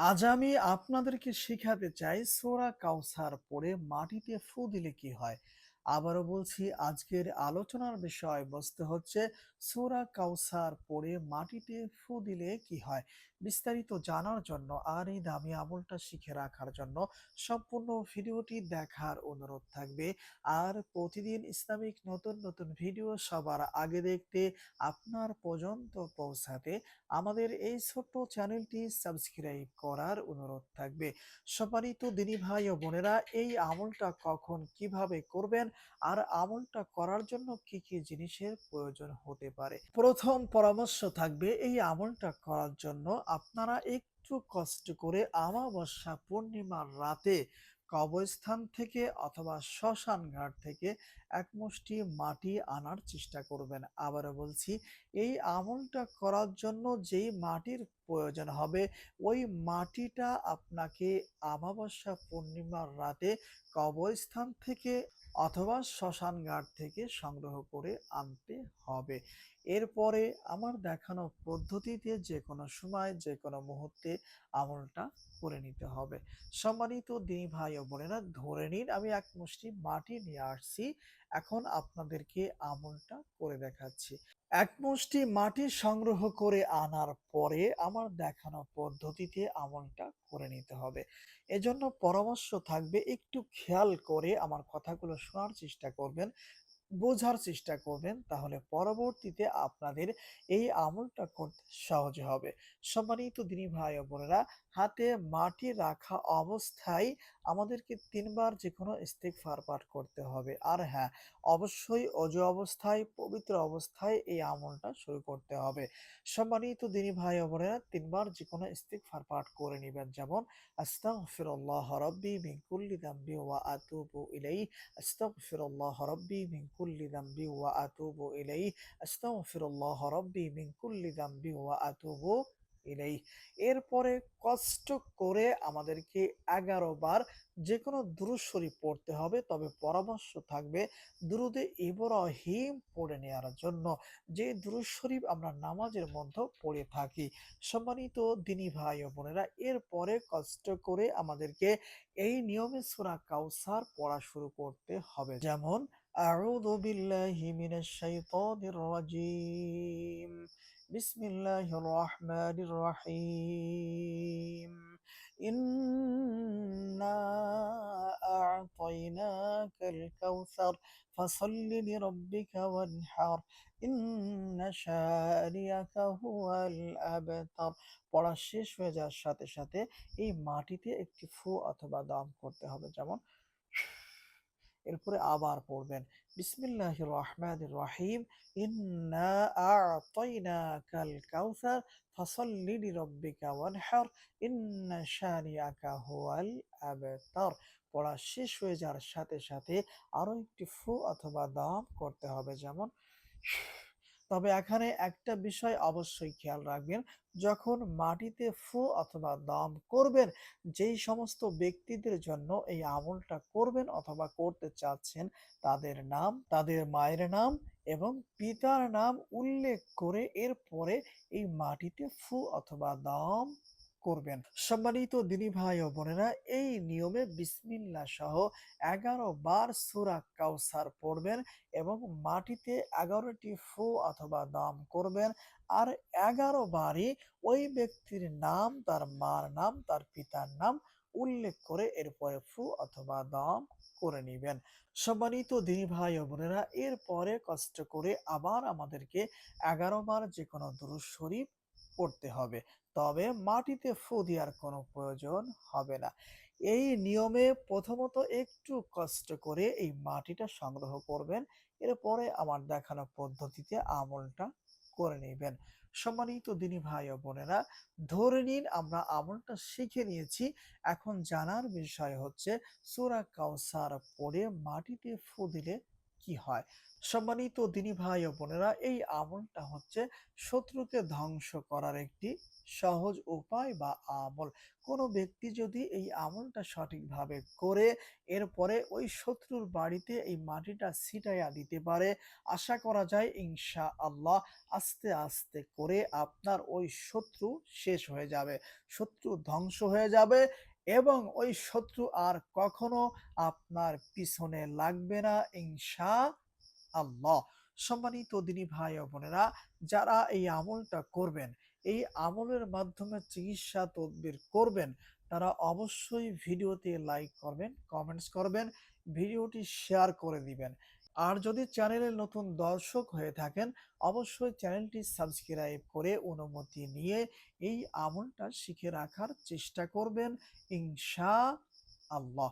আজ আমি আপনাদেরকে শেখাতে চাই সোরা কাউসার পরে মাটিতে ফু দিলে কি হয়? আবারও বলছি, আজকের আলোচনার বিষয় বস্তু হচ্ছে সোরা কাউসার পড়ে মাটিতে ফু দিলে কি হয়? বিস্তারিত জানার জন্য আর এই দামি আমলটা শিখে রাখার জন্য সম্পূর্ণ ভিডিওটি দেখার অনুরোধ থাকবে। আর প্রতিদিন ইসলামিক নতুন নতুন ভিডিও সবার আগে দেখতে আপনার পর্যন্ত পৌঁছাতে আমাদের এই ছোট্ট চ্যানেলটি সাবস্ক্রাইব করার অনুরোধ থাকবে। সম্মানিত দিনী ভাই ও বোনেরা, এই আমলটা কখন কীভাবে করবেন আর আমলটা করার জন্য কি কি জিনিসের প্রয়োজন হতে পারে? প্রথম পরামর্শ থাকবে, এই আমলটা করার জন্য আপনারা একটু কষ্ট করে আমাবস্যা পূর্ণিমার রাতে কবরস্থান থেকে অথবা শ্মশান ঘাট থেকে এক মুষ্টি মাটি আনার চেষ্টা করবেন। আবারও বলছি, এই আমলটা করার জন্য যেই মাটির প্রয়োজন হবে। ওই মাটিটা আপনাকে আমাবস্যা পূর্ণিমার রাতে কবরস্থান থেকে অথবা শ্মশান ঘাট থেকে সংগ্রহ করে আনতে হবে। এরপরে আমার দেখানো পদ্ধতিতে যে কোনো সময় যে কোনো মুহূর্তে আমলটা করে নিতে হবে। সম্মানিত দিনী ভাই ও বোনেরা, ধরে নিন আমি এক মুষ্টি মাটি নিয়ে আসছি। এখন আপনাদেরকে আমলটা করে দেখাচ্ছি। এক মুষ্টি মাটি সংগ্রহ করে আনার পরে আমার দেখানো পদ্ধতিতে আমলটা করে নিতে হবে। এজন্য পরামর্শ থাকবে, একটু খেয়াল করে আমার কথাগুলো শোনার চেষ্টা করবেন, বোঝার চেষ্টা করবেন, তাহলে পরবর্তীতে আপনাদের এই আমলটা করতে সহজ হবে। সম্মানিত দিনী ভাই বোনেরা, হাতে মাটি রাখা অবস্থায় আমাদেরকে তিনবার যে কোনো ইস্তেগফার পাঠ করতে হবে। আর হ্যাঁ অবশ্যই অজু অবস্থায়, পবিত্র অবস্থায় এই আমলটা শুরু করতে হবে। সম্মানিত দিনী ভাই বোনেরা, তিনবার যে কোনো ইস্তেগফার পাঠ করে নেবেন। যেমন, আস্তাগফিরুল্লাহ রাব্বি মিন কুল্লি যামবি ওয়া আতুবু ইলাইহি, আস্তাগফিরুল্লাহ রাব্বি মিন কুল্লি যামবি ওয়া আতুবু ইলাইহি, আস্তাগফিরুল্লাহ রাব্বি মিন কুল্লি যামবি ওয়া আতুবু ইলাইহি এরপরে কষ্ট করে আমাদেরকে ১১ বার যেকোনো দুরূদ শরীফ পড়তে হবে, তবে পরামর্শ থাকবে দুরুদে ইব্রাহিম পড়ে নেয়ার জন্য। যে দুরূদ শরীফ আমরা নামাজের মধ্যে পড়ে থাকি। সম্মানিত দিনী ভাই ও বোনেরা, এরপরে কষ্ট করে আমাদেরকে এই নিয়মে সূরা কাউসার পড়া শুরু করতে হবে। যেমন আউযু বিল্লাহি মিনাশ শাইতানির রাজীম বিসমিল্লাহির রহমানির রহিম ইন্না আ'তাইনাকাল কাউসার ফাসাল্লি লিরাব্বিকা ওয়ানহার ইন্না শানিয়াকা হুয়াল আবতার পড়া শেষ হয়ে যাওয়ার সাথে সাথে এই মাটিতে একটি ফু অথবা দম করতে হবে। যেমন এরপরে আবার পড়বেন। বিসমিল্লাহ রহমান রহিম। ইন্না হুয়াল আবতার। পড়া শেষ হয়ে যাওয়ার সাথে সাথে আরও একটি ফু অথবা দাম করতে হবে। যেমন তবে এখানে একটা বিষয় অবশ্যই খেয়াল রাখবেন, যখন মাটিতে ফু অথবা দম করবেন, যেই সমস্ত ব্যক্তিদের জন্য এই আমলটা করবেন অথবা করতে চাচ্ছেন, তাদের নাম, তাদের মায়ের নাম এবং পিতার নাম উল্লেখ করে এরপরে এই মাটিতে ফু অথবা দম করবেন। সম্মানিত দিনী ভাই ও বোনেরা, এই নিয়মে বিসমিল্লাহ সহ এগারো বার সুরা কাউসার পড়বেন এবং মাটিতে এগারোটি ফু অথবা দম করবেন। আর এগারো বারই ওই ব্যক্তির নাম, তার মার নাম, তার পিতার নাম উল্লেখ করে এরপরে ফু অথবা দম করে নিবেন। সম্মানিত দিনী ভাই ও বোনেরা, এরপরে কষ্ট করে আবার আমাদেরকে এগারো বার যে কোনো দুরূদ শরীফ পড়তে হবে। তবে মাটিতে ফু দেওয়ার কোনো প্রয়োজন হবে না। এই নিয়মে প্রথমত একটু কষ্ট করে এই মাটিটা সংগ্রহ করবেন। এরপরে আমার দেখানো পদ্ধতিতে আমলটা করে নেবেন। সম্মানিত দিনী ভাই ও বোনেরা, ধরে নিন আমরা আমলটা শিখে নিয়েছি। এখন জানার বিষয় হচ্ছে, সূরা কাউসার পড়ে মাটিতে ফু দিলে কি হয়? সম্মানিত দিনী ভাই ও বোনেরা, এই আমলটা হচ্ছে শত্রুকে ধ্বংস করার একটি সহজ উপায় বা আমল। কোনো ব্যক্তি যদি এই আমলটা সঠিকভাবে করে, এরপরে ওই শত্রুর বাড়িতে এই মাটিটা ছিটাইয়া দিতে পারে, আশা করা যায় ইনশা আল্লাহ আস্তে আস্তে করে আপনার ওই শত্রু শেষ হয়ে যাবে। শত্রু ধ্বংস হয়ে যাবে এবং ওই শত্রু আর কখনো আপনার পিছনে লাগবে না ইনশা আল্লাহ সম্মানিত দিনী ভাই ও বোনেরা, যারা এই আমলটা করবেন, এই আমলের মাধ্যমে চিকিৎসা তদবির করবেন, তারা অবশ্যই ভিডিওতে লাইক করবেন, কমেন্টস করবেন, ভিডিওটি শেয়ার করে দিবেন। আর যদি চ্যানেলের নতুন দর্শক হয়ে থাকেন, অবশ্যই চ্যানেলটি সাবস্ক্রাইব করে অনুমতি নিয়ে এই আমলটা শিখে রাখার চেষ্টা করবেন ইনশা আল্লাহ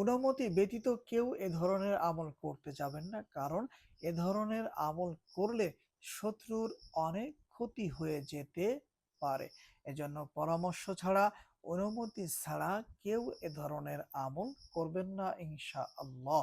অনুমতি ব্যতীত কেউ এ ধরনের আমল করতে যাবেন না, কারণ এ ধরনের আমল করলে শত্রুর অনেক ক্ষতি হয়ে যেতে পারে। এজন্য পরামর্শ ছাড়া, অনুমতি ছাড়া কেউ এ ধরনের আমল করবেন না ইনশা আল্লাহ